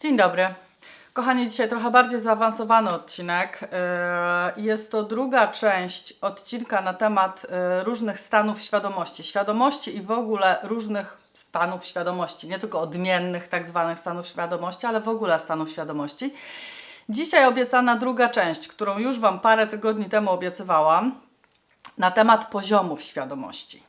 Dzień dobry. Kochani, dzisiaj trochę bardziej zaawansowany odcinek. Yy, Jest to druga część odcinka na temat yy, różnych stanów świadomości. Świadomości i w ogóle różnych stanów świadomości. Nie tylko odmiennych, tak zwanych stanów świadomości, ale w ogóle stanów świadomości. Dzisiaj obiecana druga część, którą już Wam parę tygodni temu obiecywałam, na temat poziomów świadomości.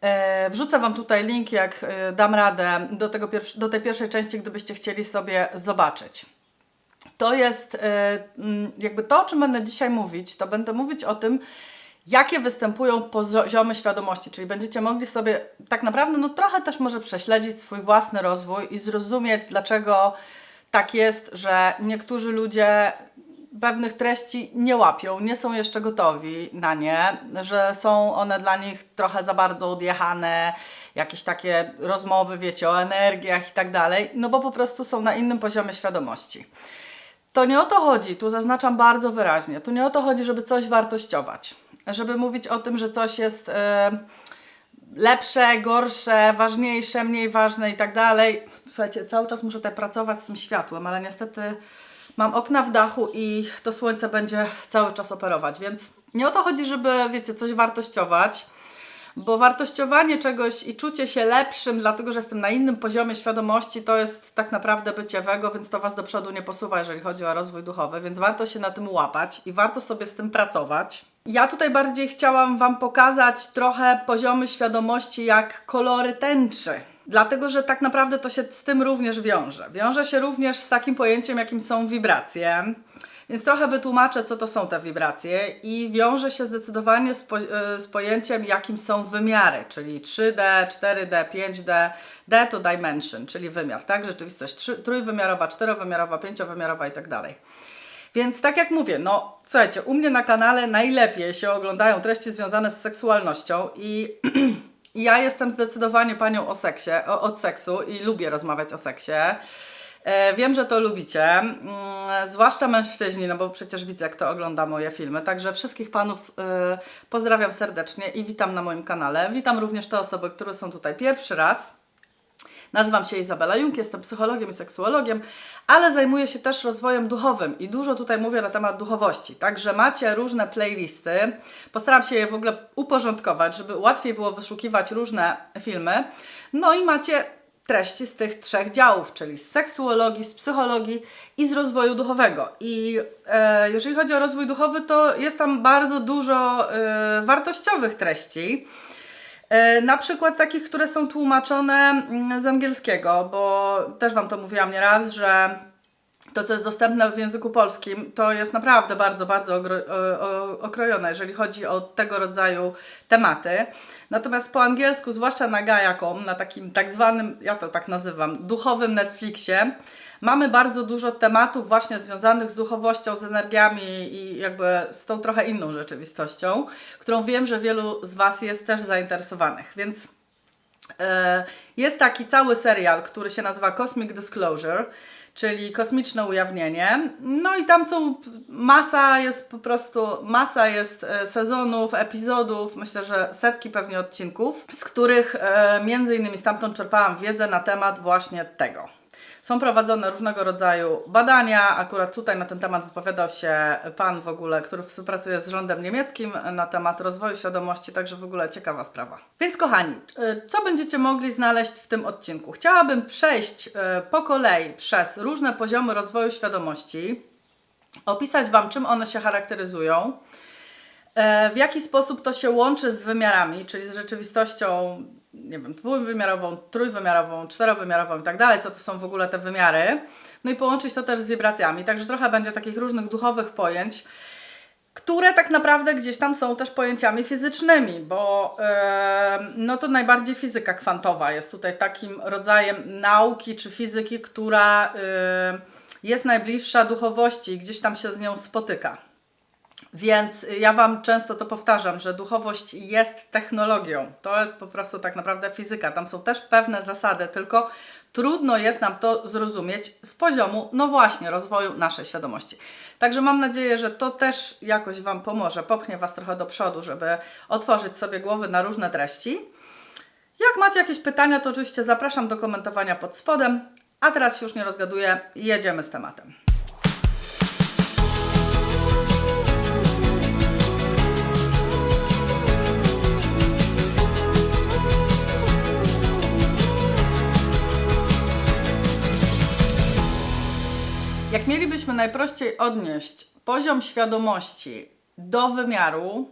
E, Wrzucę Wam tutaj link, jak e, dam radę do, tego do tej pierwszej części, gdybyście chcieli sobie zobaczyć. To jest e, jakby to, o czym będę dzisiaj mówić, to będę mówić o tym, jakie występują poziomy świadomości, czyli będziecie mogli sobie tak naprawdę, no trochę też może prześledzić swój własny rozwój i zrozumieć, dlaczego tak jest, że niektórzy ludzie pewnych treści nie łapią, nie są jeszcze gotowi na nie, że są one dla nich trochę za bardzo odjechane, jakieś takie rozmowy, wiecie, o energiach i tak dalej, no bo po prostu są na innym poziomie świadomości. To nie o to chodzi, tu zaznaczam bardzo wyraźnie, tu nie o to chodzi, żeby coś wartościować, żeby mówić o tym, że coś jest e, lepsze, gorsze, ważniejsze, mniej ważne i tak dalej. Słuchajcie, cały czas muszę tutaj pracować z tym światłem, ale niestety mam okna w dachu i to słońce będzie cały czas operować, więc nie o to chodzi, żeby, wiecie, coś wartościować, bo wartościowanie czegoś i czucie się lepszym, dlatego że jestem na innym poziomie świadomości, to jest tak naprawdę bycie wego, więc to Was do przodu nie posuwa, jeżeli chodzi o rozwój duchowy, więc warto się na tym łapać i warto sobie z tym pracować. Ja tutaj bardziej chciałam Wam pokazać trochę poziomy świadomości jak kolory tęczy. Dlatego, że tak naprawdę to się z tym również wiąże. Wiąże się również z takim pojęciem, jakim są wibracje. Więc trochę wytłumaczę, co to są te wibracje i wiąże się zdecydowanie z, po, e, z pojęciem, jakim są wymiary, czyli 3D, 4D, 5D. D to dimension, czyli wymiar, tak? Rzeczywistość trzy, trójwymiarowa, czterowymiarowa, pięciowymiarowa i tak dalej. Więc tak jak mówię, no słuchajcie, u mnie na kanale najlepiej się oglądają treści związane z seksualnością i i ja jestem zdecydowanie panią o seksie, o, od seksu i lubię rozmawiać o seksie. E, wiem, że to lubicie, mm, zwłaszcza mężczyźni, no bo przecież widzę, jak to ogląda moje filmy. Także wszystkich panów e, pozdrawiam serdecznie i witam na moim kanale. Witam również te osoby, które są tutaj pierwszy raz. Nazywam się Izabela Jung, jestem psychologiem i seksuologiem, ale zajmuję się też rozwojem duchowym i dużo tutaj mówię na temat duchowości. Także macie różne playlisty. Postaram się je w ogóle uporządkować, żeby łatwiej było wyszukiwać różne filmy. No i macie treści z tych trzech działów, czyli z seksuologii, z psychologii i z rozwoju duchowego. I e, jeżeli chodzi o rozwój duchowy, to jest tam bardzo dużo e, wartościowych treści. E, Na przykład takich, które są tłumaczone mm, z angielskiego, bo też Wam to mówiłam nieraz, że to, co jest dostępne w języku polskim, to jest naprawdę bardzo, bardzo okrojone, jeżeli chodzi o tego rodzaju tematy. Natomiast po angielsku, zwłaszcza na Gaia.com, na takim tak zwanym, ja to tak nazywam, duchowym Netflixie, mamy bardzo dużo tematów właśnie związanych z duchowością, z energiami i jakby z tą trochę inną rzeczywistością, którą wiem, że wielu z Was jest też zainteresowanych. Więc E, Jest taki cały serial, który się nazywa Cosmic Disclosure, czyli kosmiczne ujawnienie. No i tam są masa jest po prostu, masa jest e, sezonów, epizodów, myślę, że setki pewnie odcinków, z których e, między innymi stamtąd czerpałam wiedzę na temat właśnie tego. Są prowadzone różnego rodzaju badania. Akurat tutaj na ten temat wypowiadał się pan w ogóle, który współpracuje z rządem niemieckim na temat rozwoju świadomości, także w ogóle ciekawa sprawa. Więc kochani, y, co będziecie mogli znaleźć w tym odcinku? Chciałabym przejść y, po kolei przez różne poziomy rozwoju świadomości, opisać Wam, czym one się charakteryzują, E, W jaki sposób to się łączy z wymiarami, czyli z rzeczywistością, nie wiem, dwuwymiarową, trójwymiarową, czterowymiarową i tak dalej, co to są w ogóle te wymiary. No i połączyć to też z wibracjami. Także trochę będzie takich różnych duchowych pojęć, które tak naprawdę gdzieś tam są też pojęciami fizycznymi, bo e, no to najbardziej fizyka kwantowa jest tutaj takim rodzajem nauki czy fizyki, która e, jest najbliższa duchowości i gdzieś tam się z nią spotyka. Więc ja Wam często to powtarzam, że duchowość jest technologią. To jest po prostu tak naprawdę fizyka. Tam są też pewne zasady, tylko trudno jest nam to zrozumieć z poziomu, no właśnie, rozwoju naszej świadomości. Także mam nadzieję, że to też jakoś Wam pomoże, popchnie Was trochę do przodu, żeby otworzyć sobie głowy na różne treści. Jak macie jakieś pytania, to oczywiście zapraszam do komentowania pod spodem. A teraz się już nie rozgaduję, jedziemy z tematem. Jak mielibyśmy najprościej odnieść poziom świadomości do wymiaru,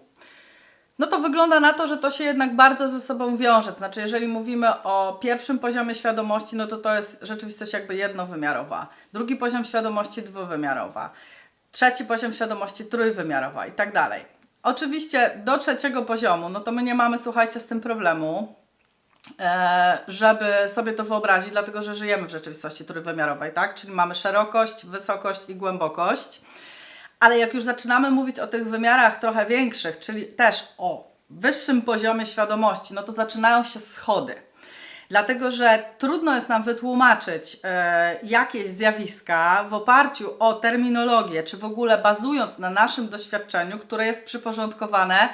no to wygląda na to, że to się jednak bardzo ze sobą wiąże. To znaczy, jeżeli mówimy o pierwszym poziomie świadomości, no to to jest rzeczywistość jakby jednowymiarowa. Drugi poziom świadomości dwuwymiarowa. Trzeci poziom świadomości trójwymiarowa i tak dalej. Oczywiście do trzeciego poziomu, no to my nie mamy, słuchajcie, z tym problemu, żeby sobie to wyobrazić, dlatego że żyjemy w rzeczywistości trójwymiarowej, tak? Czyli mamy szerokość, wysokość i głębokość. Ale jak już zaczynamy mówić o tych wymiarach trochę większych, czyli też o wyższym poziomie świadomości, no to zaczynają się schody. Dlatego, że trudno jest nam wytłumaczyć e, jakieś zjawiska w oparciu o terminologię, czy w ogóle bazując na naszym doświadczeniu, które jest przyporządkowane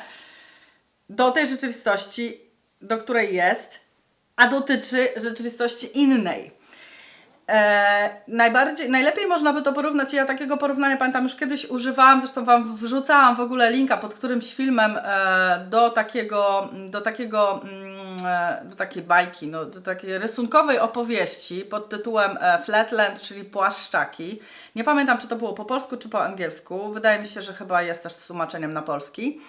do tej rzeczywistości, do której jest, a dotyczy rzeczywistości innej. E, najbardziej, najlepiej można by to porównać, ja takiego porównania pamiętam już kiedyś używałam, zresztą Wam wrzucałam w ogóle linka pod którymś filmem e, do takiego, do takiego, mm, e, do takiej bajki, no, do takiej rysunkowej opowieści pod tytułem e, Flatland, czyli Płaszczaki. Nie pamiętam, czy to było po polsku, czy po angielsku. Wydaje mi się, że chyba jest też z tłumaczeniem na polski.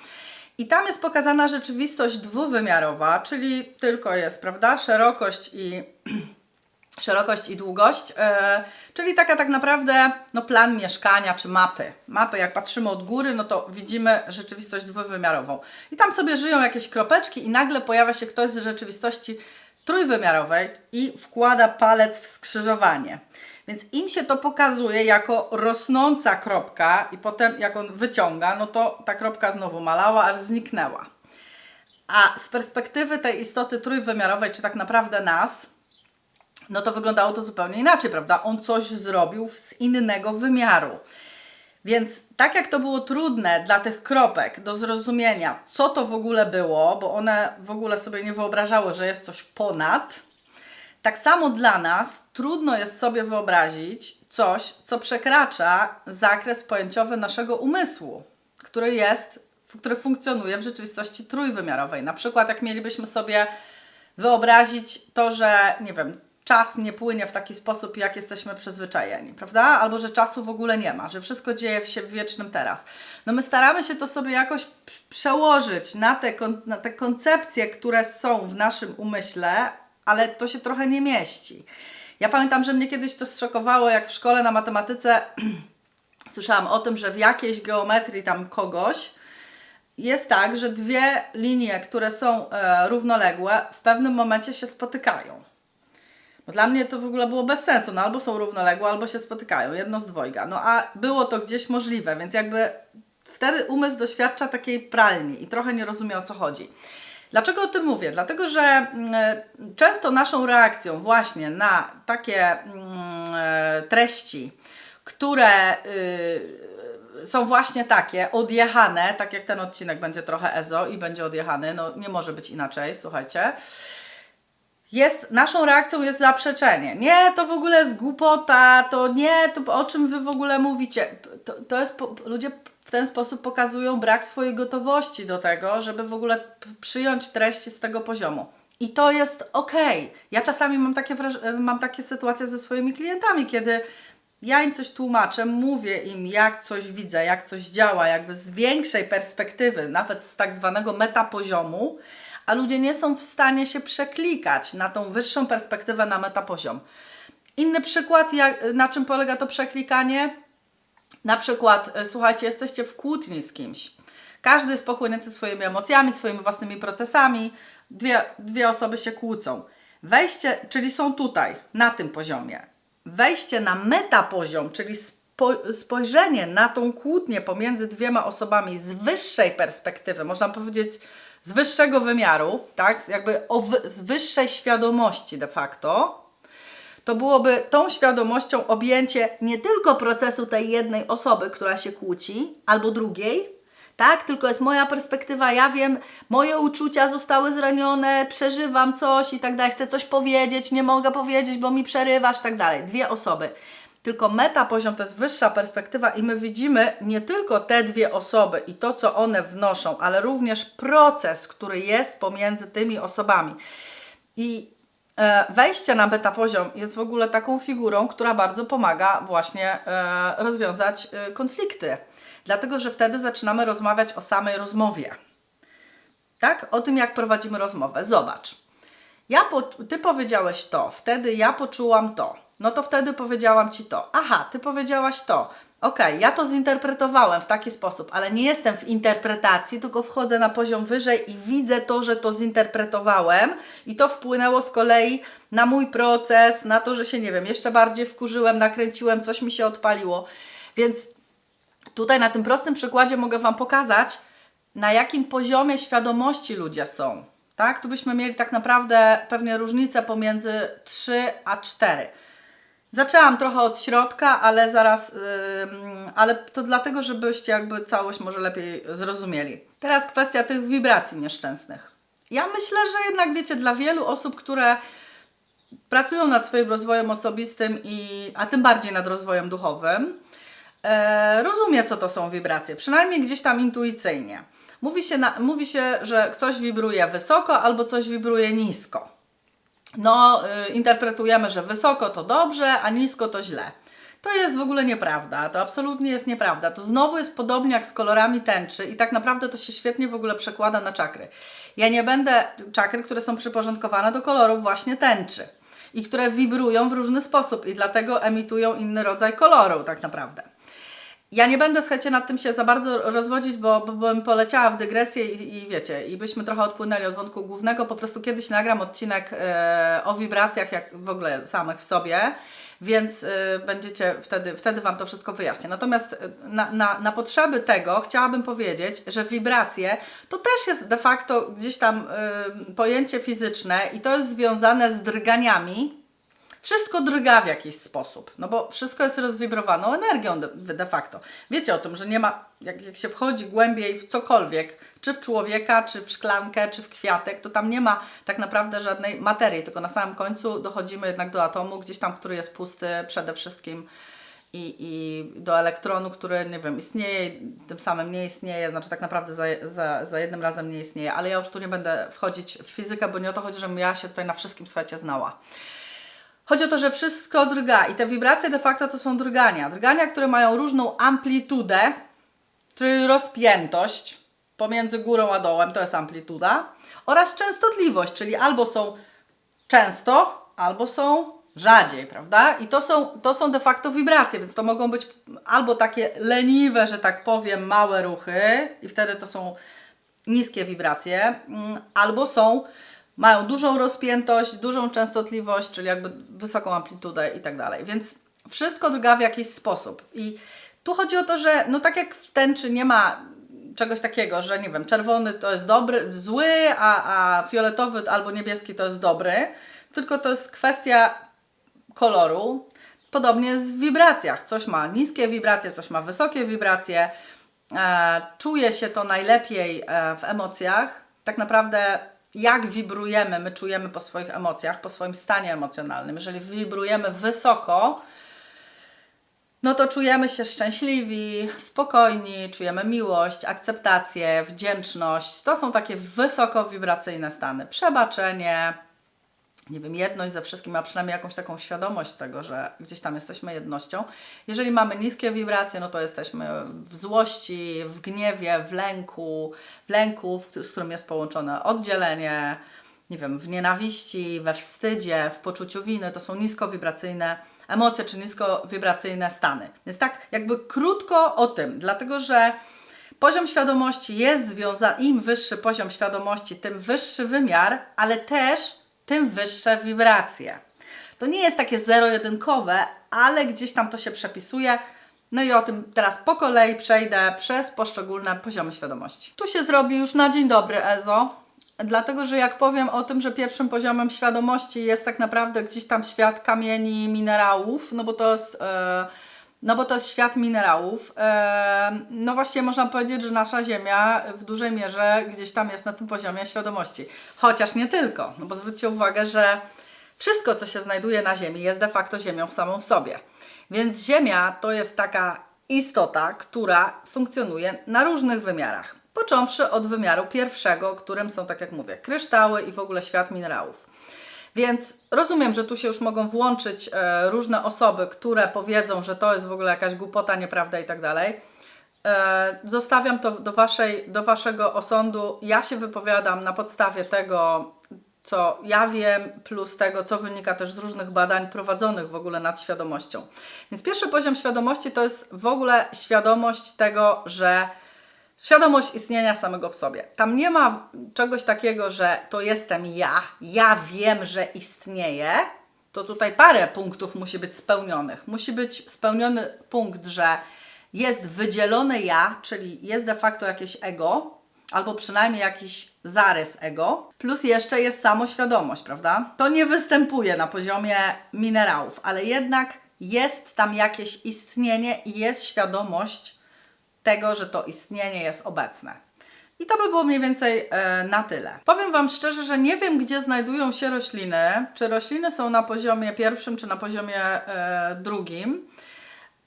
I tam jest pokazana rzeczywistość dwuwymiarowa, czyli tylko jest, prawda, szerokość i szerokość i długość, e, czyli taka tak naprawdę no, plan mieszkania czy mapy. Mapy, jak patrzymy od góry, no to widzimy rzeczywistość dwuwymiarową. I tam sobie żyją jakieś kropeczki i nagle pojawia się ktoś z rzeczywistości trójwymiarowej i wkłada palec w skrzyżowanie. Więc im się to pokazuje jako rosnąca kropka i potem jak on wyciąga, no to ta kropka znowu malała, aż zniknęła. A z perspektywy tej istoty trójwymiarowej, czy tak naprawdę nas, no to wyglądało to zupełnie inaczej, prawda? On coś zrobił z innego wymiaru. Więc tak jak to było trudne dla tych kropek do zrozumienia, co to w ogóle było, bo one w ogóle sobie nie wyobrażały, że jest coś ponad, tak samo dla nas trudno jest sobie wyobrazić coś, co przekracza zakres pojęciowy naszego umysłu, który jest, który funkcjonuje w rzeczywistości trójwymiarowej. Na przykład, jak mielibyśmy sobie wyobrazić to, że nie wiem, czas nie płynie w taki sposób, jak jesteśmy przyzwyczajeni, prawda? Albo że czasu w ogóle nie ma, że wszystko dzieje się w wiecznym teraz. No my staramy się to sobie jakoś przełożyć na te, na te koncepcje, które są w naszym umyśle, ale to się trochę nie mieści. Ja pamiętam, że mnie kiedyś to zszokowało, jak w szkole na matematyce słyszałam o tym, że w jakiejś geometrii tam kogoś jest tak, że dwie linie, które są e, równoległe, w pewnym momencie się spotykają. Bo dla mnie to w ogóle było bez sensu. No albo są równoległe, albo się spotykają. Jedno z dwojga. No a było to gdzieś możliwe, więc jakby wtedy umysł doświadcza takiej pralni i trochę nie rozumie o co chodzi. Dlaczego o tym mówię? Dlatego, że mm, często naszą reakcją właśnie na takie mm, e, treści, które y, są właśnie takie, odjechane, tak jak ten odcinek będzie trochę EZO i będzie odjechany, no nie może być inaczej, słuchajcie jest, naszą reakcją jest zaprzeczenie. Nie, to w ogóle jest głupota, to nie, to o czym wy w ogóle mówicie. To, to jest, ludzie ten sposób pokazują brak swojej gotowości do tego, żeby w ogóle przyjąć treści z tego poziomu. I to jest ok. Ja czasami mam takie, mam takie sytuacje ze swoimi klientami, kiedy ja im coś tłumaczę, mówię im, jak coś widzę, jak coś działa, jakby z większej perspektywy, nawet z tak zwanego metapoziomu, a ludzie nie są w stanie się przeklikać na tą wyższą perspektywę na metapoziom. Inny przykład, jak, na czym polega to przeklikanie? Na przykład, e, słuchajcie, jesteście w kłótni z kimś. Każdy jest pochłonięty swoimi emocjami, swoimi własnymi procesami. Dwie, dwie osoby się kłócą. Wejście, czyli są tutaj, na tym poziomie. Wejście na metapoziom, czyli spo, spojrzenie na tą kłótnię pomiędzy dwiema osobami z wyższej perspektywy, można powiedzieć z wyższego wymiaru, tak, jakby z wyższej świadomości de facto, to byłoby tą świadomością objęcie nie tylko procesu tej jednej osoby, która się kłóci, albo drugiej, Tak, tylko jest moja perspektywa, ja wiem, moje uczucia zostały zranione, przeżywam coś i tak dalej, chcę coś powiedzieć, nie mogę powiedzieć, bo mi przerywasz, tak dalej. Dwie osoby. Tylko meta poziom to jest wyższa perspektywa i my widzimy nie tylko te dwie osoby i to, co one wnoszą, ale również proces, który jest pomiędzy tymi osobami. I wejście na beta poziom jest w ogóle taką figurą, która bardzo pomaga właśnie e, rozwiązać e, konflikty. Dlatego, że wtedy zaczynamy rozmawiać o samej rozmowie. Tak? O tym, jak prowadzimy rozmowę. Zobacz. Ja po, ty powiedziałeś to, wtedy ja poczułam to. No to wtedy powiedziałam ci to. Aha, ty powiedziałaś to. Okej, ja to zinterpretowałem w taki sposób, ale nie jestem w interpretacji, tylko wchodzę na poziom wyżej i widzę to, że to zinterpretowałem i to wpłynęło z kolei na mój proces, na to, że się, nie wiem, jeszcze bardziej wkurzyłem, nakręciłem, coś mi się odpaliło. Więc Tutaj na tym prostym przykładzie mogę Wam pokazać, na jakim poziomie świadomości ludzie są. Tak? Tu byśmy mieli tak naprawdę pewnie różnicę pomiędzy 3 a 4. Zaczęłam trochę od środka, ale zaraz, ale to dlatego, żebyście jakby całość może lepiej zrozumieli. Teraz kwestia tych wibracji nieszczęsnych. Ja myślę, że jednak wiecie, dla wielu osób, które pracują nad swoim rozwojem osobistym i, a tym bardziej nad rozwojem duchowym, e, rozumie, co to są wibracje, przynajmniej gdzieś tam intuicyjnie. Mówi się, na, mówi się, że coś wibruje wysoko albo coś wibruje nisko. No, y, interpretujemy, że wysoko to dobrze, a nisko to źle. To jest w ogóle nieprawda, to absolutnie jest nieprawda. To znowu jest podobnie jak z kolorami tęczy i tak naprawdę to się świetnie w ogóle przekłada na czakry. Ja nie będę czakry, które są przyporządkowane do kolorów właśnie tęczy i które wibrują w różny sposób i dlatego emitują inny rodzaj koloru tak naprawdę. Ja nie będę, słuchajcie, nad tym się za bardzo rozwodzić, bo, bo bym poleciała w dygresję i, i wiecie, i byśmy trochę odpłynęli od wątku głównego. Po prostu kiedyś nagram odcinek e, o wibracjach, jak w ogóle samych w sobie, więc e, będziecie wtedy, wtedy Wam to wszystko wyjaśnię. Natomiast e, na, na, na potrzeby tego chciałabym powiedzieć, że wibracje to też jest de facto gdzieś tam e, pojęcie fizyczne i to jest związane z drganiami, wszystko drga w jakiś sposób, no bo wszystko jest rozwibrowaną energią de, de facto. Wiecie o tym, że nie ma, jak, jak się wchodzi głębiej w cokolwiek, czy w człowieka, czy w szklankę, czy w kwiatek, to tam nie ma tak naprawdę żadnej materii, tylko na samym końcu dochodzimy jednak do atomu, gdzieś tam, który jest pusty przede wszystkim i, i do elektronu, który, nie wiem, istnieje, tym samym nie istnieje, znaczy tak naprawdę za, za, za jednym razem nie istnieje, ale ja już tu nie będę wchodzić w fizykę, bo nie o to chodzi, żebym ja się tutaj na wszystkim, słuchajcie, znała. Chodzi o to, że wszystko drga i te wibracje de facto to są drgania. Drgania, które mają różną amplitudę, czyli rozpiętość pomiędzy górą a dołem, to jest amplituda, oraz częstotliwość, czyli albo są często, albo są rzadziej, prawda? I to są, to są de facto wibracje, więc to mogą być albo takie leniwe, że tak powiem, małe ruchy, i wtedy to są niskie wibracje, mm, albo są mają dużą rozpiętość, dużą częstotliwość, czyli jakby wysoką amplitudę i tak dalej. Więc wszystko drga w jakiś sposób. I tu chodzi o to, że no tak jak w tęczy nie ma czegoś takiego, że nie wiem, czerwony to jest dobry, zły, a, a fioletowy albo niebieski to jest dobry, tylko to jest kwestia koloru. Podobnie w wibracjach. Coś ma niskie wibracje, coś ma wysokie wibracje. E, czuje się to najlepiej e, w emocjach. Tak naprawdę jak wibrujemy, my czujemy po swoich emocjach, po swoim stanie emocjonalnym. Jeżeli wibrujemy wysoko, no to czujemy się szczęśliwi, spokojni, czujemy miłość, akceptację, wdzięczność. To są takie wysoko wibracyjne stany. Przebaczenie, nie wiem, jedność ze wszystkim, a przynajmniej jakąś taką świadomość tego, że gdzieś tam jesteśmy jednością. Jeżeli mamy niskie wibracje, no to jesteśmy w złości, w gniewie, w lęku, w lęku, z którym jest połączone oddzielenie, nie wiem, w nienawiści, we wstydzie, w poczuciu winy. To są niskowibracyjne emocje czy niskowibracyjne stany. Więc tak jakby krótko o tym, dlatego że Poziom świadomości jest związany, im wyższy poziom świadomości, tym wyższy wymiar, ale też tym wyższe wibracje. To nie jest takie zero-jedynkowe, ale gdzieś tam to się przepisuje. No i o tym teraz po kolei przejdę przez poszczególne poziomy świadomości. Tu się zrobi już na dzień dobry EZO, dlatego że jak powiem o tym, że pierwszym poziomem świadomości jest tak naprawdę gdzieś tam świat kamieni, minerałów, no bo to jest. Yy, No bo to jest świat minerałów. Em, No właściwie można powiedzieć, że nasza Ziemia w dużej mierze gdzieś tam jest na tym poziomie świadomości. Chociaż nie tylko, no bo zwróćcie uwagę, że wszystko, co się znajduje na Ziemi, jest de facto Ziemią samą w sobie. Więc Ziemia to jest taka istota, która funkcjonuje na różnych wymiarach. Począwszy od wymiaru pierwszego, którym są, tak jak mówię, kryształy i w ogóle świat minerałów. Więc rozumiem, że tu się już mogą włączyć e, różne osoby, które powiedzą, że to jest w ogóle jakaś głupota, nieprawda i tak dalej. E, Zostawiam to do, waszej, do Waszego osądu. Ja się wypowiadam na podstawie tego, co ja wiem, plus tego, co wynika też z różnych badań prowadzonych w ogóle nad świadomością. Więc pierwszy poziom świadomości to jest w ogóle świadomość tego, że świadomość istnienia samego w sobie. Tam nie ma czegoś takiego, że to jestem ja, ja wiem, że istnieję. To tutaj parę punktów musi być spełnionych. Musi być spełniony punkt, że jest wydzielone ja, czyli jest de facto jakieś ego, albo przynajmniej jakiś zarys ego, plus jeszcze jest samoświadomość, prawda? To nie występuje na poziomie minerałów, ale jednak jest tam jakieś istnienie i jest świadomość tego, że to istnienie jest obecne. I to by było mniej więcej e, na tyle. Powiem Wam szczerze, że nie wiem, gdzie znajdują się rośliny. Czy rośliny są na poziomie pierwszym, czy na poziomie e, drugim.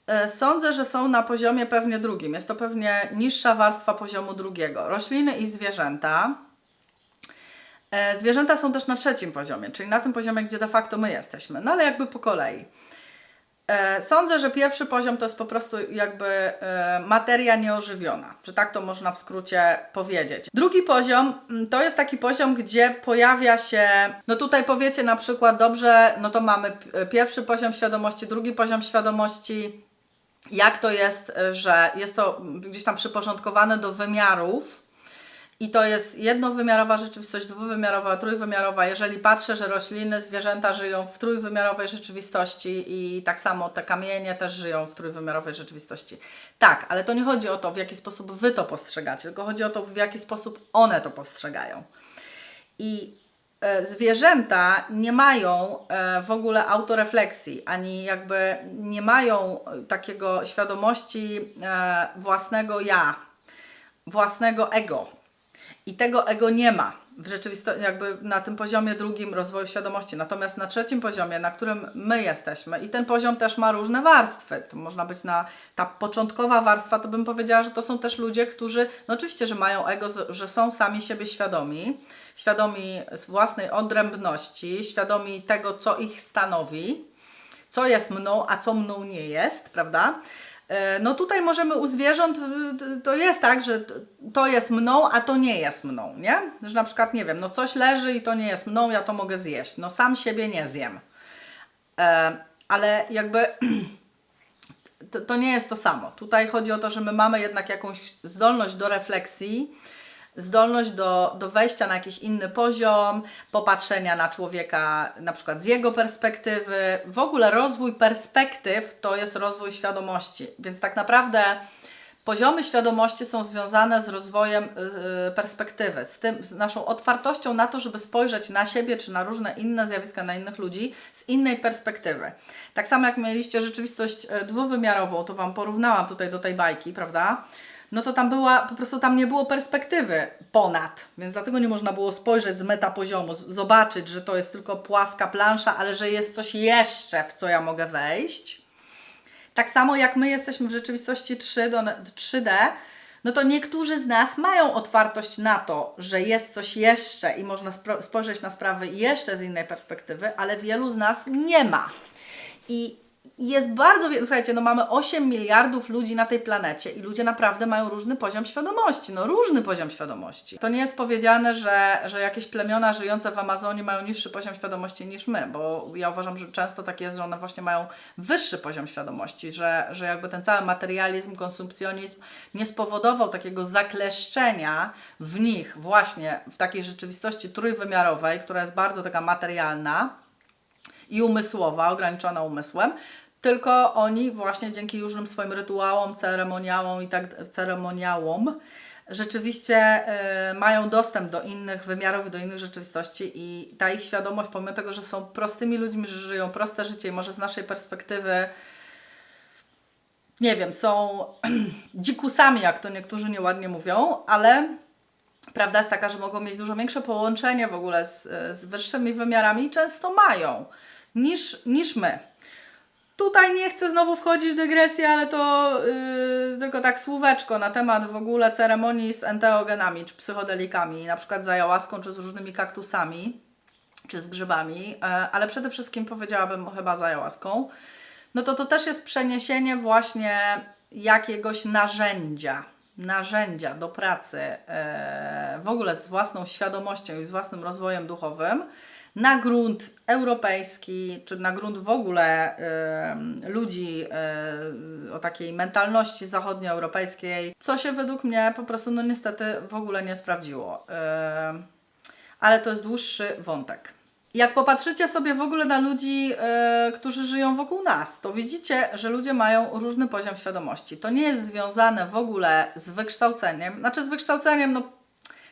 E, Sądzę, że są na poziomie pewnie drugim. Jest to pewnie niższa warstwa poziomu drugiego. Rośliny i zwierzęta. Zwierzęta są też na trzecim poziomie, czyli na tym poziomie, gdzie de facto my jesteśmy, no ale jakby po kolei. E, Sądzę, że pierwszy poziom to jest po prostu jakby e, materia nieożywiona, że tak to można w skrócie powiedzieć. Drugi poziom mm, to jest taki poziom, gdzie pojawia się, no tutaj powiecie na przykład, dobrze, no to mamy p- pierwszy poziom świadomości, drugi poziom świadomości, jak to jest, e, że jest to gdzieś tam przyporządkowane do wymiarów. I to jest jednowymiarowa rzeczywistość, dwuwymiarowa, trójwymiarowa. Jeżeli patrzę, że rośliny, zwierzęta żyją w trójwymiarowej rzeczywistości i tak samo te kamienie też żyją w trójwymiarowej rzeczywistości. Tak, ale to nie chodzi o to, w jaki sposób Wy to postrzegacie, tylko chodzi o to, w jaki sposób one to postrzegają. I e, zwierzęta nie mają e, w ogóle autorefleksji, ani jakby nie mają takiego świadomości e, własnego ja, własnego ego. I tego ego nie ma w rzeczywistości, jakby na tym poziomie drugim rozwoju świadomości. Natomiast na trzecim poziomie, na którym my jesteśmy, i ten poziom też ma różne warstwy. To można być na ta początkowa warstwa, to bym powiedziała, że to są też ludzie, którzy, no oczywiście, że mają ego, że są sami siebie świadomi, świadomi własnej odrębności, świadomi tego, co ich stanowi co jest mną, a co mną nie jest, prawda? E, No tutaj możemy u zwierząt, y, to jest tak, że to jest mną, a to nie jest mną, nie? Że na przykład, nie wiem, no coś leży i to nie jest mną, ja to mogę zjeść. No sam siebie nie zjem. E, Ale jakby to, to nie jest to samo. Tutaj chodzi o to, że my mamy jednak jakąś zdolność do refleksji, zdolność do, do wejścia na jakiś inny poziom, popatrzenia na człowieka na przykład z jego perspektywy. W ogóle rozwój perspektyw to jest rozwój świadomości, więc tak naprawdę poziomy świadomości są związane z rozwojem yy, perspektywy, z, tym, z naszą otwartością na to, żeby spojrzeć na siebie czy na różne inne zjawiska, na innych ludzi z innej perspektywy. Tak samo jak mieliście rzeczywistość e, dwuwymiarową, to Wam porównałam tutaj do tej bajki, prawda? No to tam była, po prostu tam nie było perspektywy ponad, więc dlatego nie można było spojrzeć z metapoziomu, z- zobaczyć, że to jest tylko płaska plansza, ale że jest coś jeszcze, w co ja mogę wejść. Tak samo jak my jesteśmy w rzeczywistości 3 do, 3D, no to niektórzy z nas mają otwartość na to, że jest coś jeszcze i można spojrzeć na sprawy jeszcze z innej perspektywy, ale wielu z nas nie ma. I jest bardzo słuchajcie, no mamy 8 miliardów ludzi na tej planecie i ludzie naprawdę mają różny poziom świadomości, no różny poziom świadomości. To nie jest powiedziane, że, że jakieś plemiona żyjące w Amazonii mają niższy poziom świadomości niż my, bo ja uważam, że często tak jest, że one właśnie mają wyższy poziom świadomości, że, że jakby ten cały materializm, konsumpcjonizm nie spowodował takiego zakleszczenia w nich właśnie w takiej rzeczywistości trójwymiarowej, która jest bardzo taka materialna, i umysłowa, ograniczona umysłem, tylko oni właśnie dzięki różnym swoim rytuałom, ceremoniałom i tak ceremoniałom rzeczywiście y, mają dostęp do innych wymiarów do innych rzeczywistości i ta ich świadomość, pomimo tego, że są prostymi ludźmi, że żyją proste życie i może z naszej perspektywy nie wiem, są dzikusami, jak to niektórzy nieładnie mówią, ale prawda jest taka, że mogą mieć dużo większe połączenie w ogóle z, z wyższymi wymiarami i często mają niż, niż my. Tutaj nie chcę znowu wchodzić w dygresję, ale to yy, tylko tak słóweczko na temat w ogóle ceremonii z enteogenami czy psychodelikami, na przykład z ayahuaską czy z różnymi kaktusami czy z grzybami, e, ale przede wszystkim powiedziałabym chyba z ayahuaską. No to to też jest przeniesienie właśnie jakiegoś narzędzia, narzędzia do pracy e, w ogóle z własną świadomością i z własnym rozwojem duchowym na grunt europejski, czy na grunt w ogóle e, ludzi e, o takiej mentalności zachodnioeuropejskiej, co się według mnie po prostu no niestety w ogóle nie sprawdziło. E, ale to jest dłuższy wątek. Jak popatrzycie sobie w ogóle na ludzi, e, którzy żyją wokół nas, to widzicie, że ludzie mają różny poziom świadomości. To nie jest związane w ogóle z wykształceniem, znaczy z wykształceniem, no,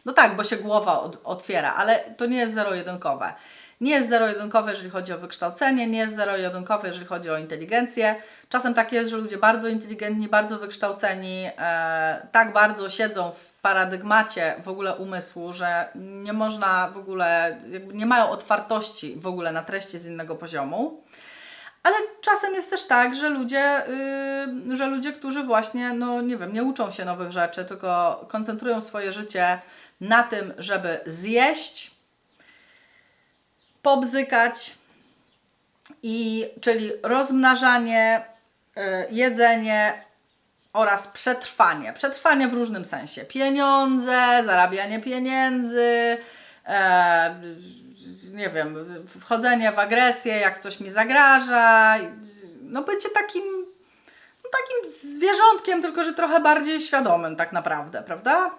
no tak, bo się głowa od, otwiera, ale to nie jest zero-jedynkowe. Nie jest zero-jedynkowe, jeżeli chodzi o wykształcenie, nie jest zero-jedynkowe, jeżeli chodzi o inteligencję. Czasem tak jest, że ludzie bardzo inteligentni, bardzo wykształceni, e, tak bardzo siedzą w paradygmacie w ogóle umysłu, że nie można w ogóle, nie mają otwartości w ogóle na treści z innego poziomu. Ale czasem jest też tak, że ludzie, yy, że ludzie, którzy właśnie, no nie wiem, nie uczą się nowych rzeczy, tylko koncentrują swoje życie na tym, żeby zjeść, pobzykać, i, czyli rozmnażanie, y, jedzenie oraz przetrwanie. Przetrwanie w różnym sensie. Pieniądze, zarabianie pieniędzy, e, nie wiem, wchodzenie w agresję, jak coś mi zagraża. No bycie takim, no takim zwierzątkiem, tylko że trochę bardziej świadomym tak naprawdę, prawda?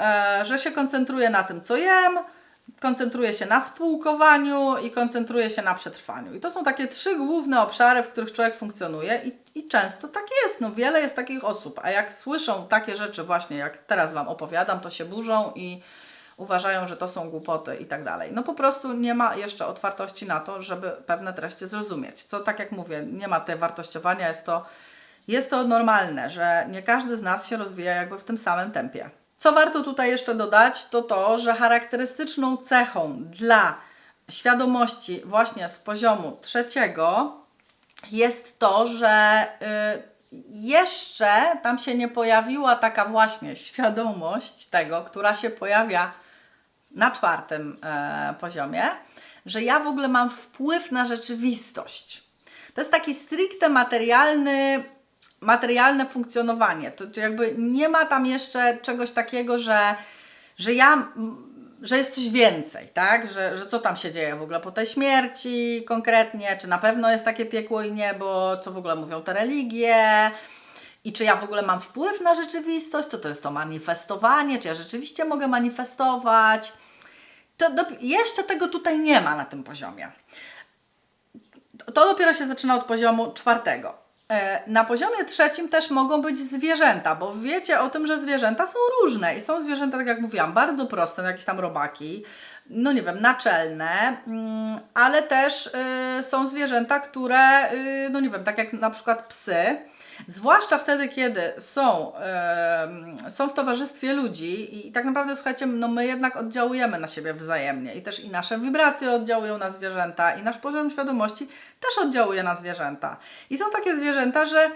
E, że się koncentruję na tym, co jem, koncentruje się na spółkowaniu i koncentruje się na przetrwaniu. I to są takie trzy główne obszary, w których człowiek funkcjonuje i, i często tak jest. No wiele jest takich osób, a jak słyszą takie rzeczy właśnie, jak teraz Wam opowiadam, to się burzą i uważają, że to są głupoty i tak dalej. No po prostu nie ma jeszcze otwartości na to, żeby pewne treści zrozumieć. Co tak jak mówię, nie ma tej wartościowania, jest to, jest to normalne, że nie każdy z nas się rozwija jakby w tym samym tempie. Co warto tutaj jeszcze dodać, to to, że charakterystyczną cechą dla świadomości właśnie z poziomu trzeciego jest to, że y, jeszcze tam się nie pojawiła taka właśnie świadomość tego, która się pojawia na czwartym e, poziomie, że ja w ogóle mam wpływ na rzeczywistość. To jest taki stricte materialny materialne funkcjonowanie. To, to jakby nie ma tam jeszcze czegoś takiego, że, że ja że jest coś więcej, tak? Że, że co tam się dzieje w ogóle po tej śmierci konkretnie, czy na pewno jest takie piekło i niebo, co w ogóle mówią te religie, i czy ja w ogóle mam wpływ na rzeczywistość, co to jest to manifestowanie, czy ja rzeczywiście mogę manifestować. To do, jeszcze tego tutaj nie ma na tym poziomie. To dopiero się zaczyna od poziomu czwartego. E, na poziomie trzecim też mogą być zwierzęta, bo wiecie o tym, że zwierzęta są różne i są zwierzęta, tak jak mówiłam, bardzo proste, no jakieś tam robaki, no nie wiem, naczelne, mm, ale też y, są zwierzęta, które, y, no nie wiem, tak jak na przykład psy, Zwłaszcza wtedy, kiedy są, yy, są w towarzystwie ludzi i tak naprawdę, słuchajcie, no my jednak oddziałujemy na siebie wzajemnie i też i nasze wibracje oddziałują na zwierzęta i nasz poziom świadomości też oddziałuje na zwierzęta. I są takie zwierzęta, że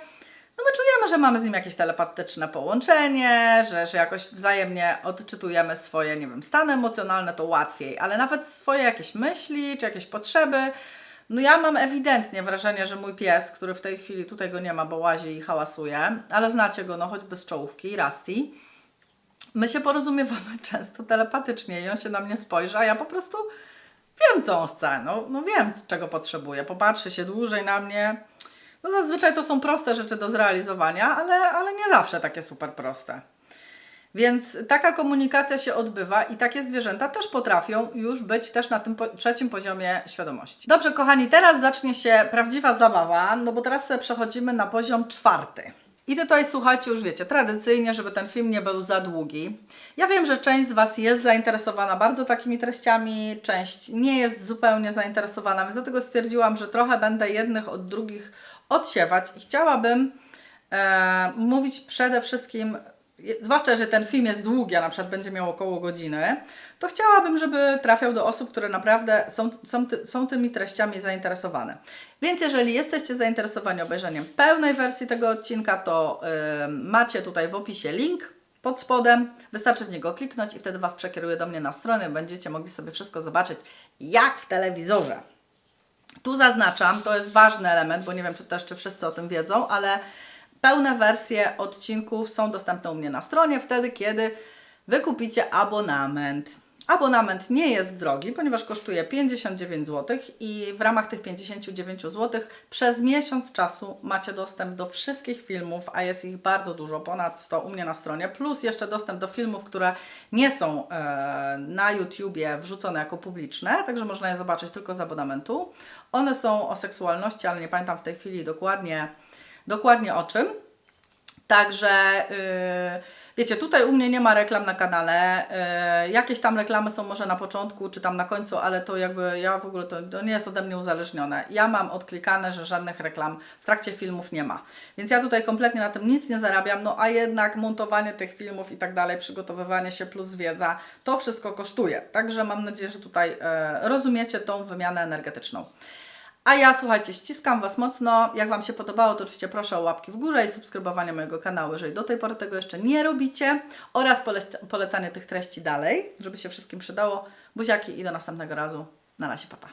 no my czujemy, że mamy z nim jakieś telepatyczne połączenie, że, że jakoś wzajemnie odczytujemy swoje, nie wiem, stany emocjonalne, to łatwiej, ale nawet swoje jakieś myśli czy jakieś potrzeby, no ja mam ewidentnie wrażenie, że mój pies, który w tej chwili tutaj go nie ma, bo łazi i hałasuje, ale znacie go, no choćby z czołówki, Rusty, my się porozumiewamy często telepatycznie i on się na mnie spojrzy, a ja po prostu wiem, co on chce, no, no wiem, czego potrzebuje, popatrzy się dłużej na mnie. No zazwyczaj to są proste rzeczy do zrealizowania, ale, ale nie zawsze takie super proste. Więc taka komunikacja się odbywa i takie zwierzęta też potrafią już być też na tym po trzecim poziomie świadomości. Dobrze, kochani, teraz zacznie się prawdziwa zabawa, no bo teraz sobie przechodzimy na poziom czwarty. I tutaj słuchajcie, już wiecie, tradycyjnie, żeby ten film nie był za długi. Ja wiem, że część z Was jest zainteresowana bardzo takimi treściami, część nie jest zupełnie zainteresowana, więc dlatego stwierdziłam, że trochę będę jednych od drugich odsiewać i chciałabym e, mówić przede wszystkim, zwłaszcza, że ten film jest długi, a na przykład będzie miał około godziny, to chciałabym, żeby trafiał do osób, które naprawdę są, są, są tymi treściami zainteresowane. Więc jeżeli jesteście zainteresowani obejrzeniem pełnej wersji tego odcinka, to y, macie tutaj w opisie link pod spodem. Wystarczy w niego kliknąć i wtedy Was przekieruje do mnie na stronę. Będziecie mogli sobie wszystko zobaczyć jak w telewizorze. Tu zaznaczam, to jest ważny element, bo nie wiem, czy też czy wszyscy o tym wiedzą, ale pełne wersje odcinków są dostępne u mnie na stronie wtedy, kiedy wykupicie abonament. Abonament nie jest drogi, ponieważ kosztuje 59 zł i w ramach tych 59 zł przez miesiąc czasu macie dostęp do wszystkich filmów, a jest ich bardzo dużo, ponad 100 u mnie na stronie, plus jeszcze dostęp do filmów, które nie są e, na YouTubie wrzucone jako publiczne, także można je zobaczyć tylko z abonamentu. One są o seksualności, ale nie pamiętam w tej chwili dokładnie, dokładnie o czym. Także yy, wiecie, tutaj u mnie nie ma reklam na kanale. Yy, jakieś tam reklamy są może na początku czy tam na końcu, ale to jakby ja w ogóle to, to nie jest ode mnie uzależnione. Ja mam odklikane, że żadnych reklam w trakcie filmów nie ma. Więc ja tutaj kompletnie na tym nic nie zarabiam, no a jednak montowanie tych filmów i tak dalej, przygotowywanie się plus wiedza, to wszystko kosztuje. Także mam nadzieję, że tutaj e, rozumiecie tą wymianę energetyczną. A ja słuchajcie, ściskam Was mocno. Jak Wam się podobało, to oczywiście proszę o łapki w górze i subskrybowanie mojego kanału, jeżeli do tej pory tego jeszcze nie robicie. Oraz polec- polecanie tych treści dalej, żeby się wszystkim przydało. Buziaki i do następnego razu. Na razie, papa.